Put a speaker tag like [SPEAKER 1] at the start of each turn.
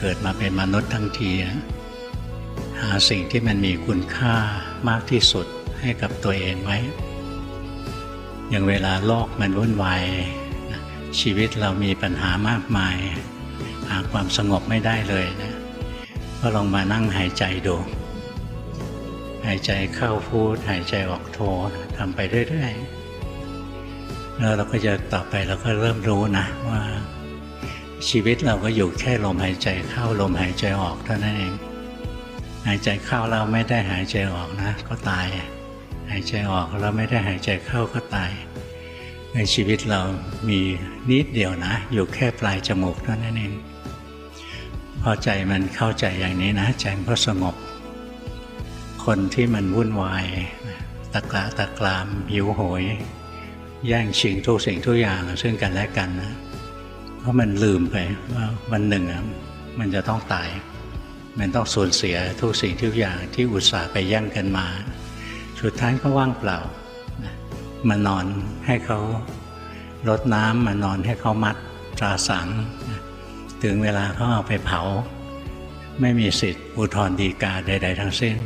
[SPEAKER 1] เกิดมาเป็นมนุษย์ทั้งทีหาสิ่งที่มันมีคุณค่ามากที่สุดให้กับตัวเองไว้ อย่างเวลาโลกมันวุ่นวายชีวิตเรามีปัญหามากมาย หาความสงบไม่ได้เลยนะก็ลองมานั่งหายใจดูหายใจเข้าพูด หายใจออกโททำไปเรื่อยๆแล้วเราก็จะต่อไปเราก็เริ่มรู้นะว่า ชีวิตเราก็อยู่แค่ลมหายใจเข้าลมหายใจออกเท่านั้นเอง หายใจเข้าเราไม่ได้หายใจออกนะ ก็ตาย หายใจออกเราไม่ได้หายใจเข้าก็ตาย ในชีวิตเรามีนิดเดียวนะ อยู่แค่ปลายจมูกเท่านั้นเอง พอใจมันเข้าใจอย่างนี้นะใจมันก็สงบ คนที่มันวุ่นวายตะกละตะกรามหิวโหย แย่งชิงทุกสิ่งทุกอย่างซึ่งกันและกันนะ เพราะมันลืมไปว่าวันหนึ่งอะมันจะต้องตาย มันต้องสูญเสียทุกสิ่งทุกอย่างที่อุตส่าห์ไปแย่งกันมา สุดท้ายก็ว่างเปล่ามานอนให้เขารดน้ำมานอนให้เขามัดตราสัง ถึงเวลาเขาเอาไปเผา ไม่มีสิทธิ์อุทธรณ์ฎีกาใด ๆ ทั้งสิ้น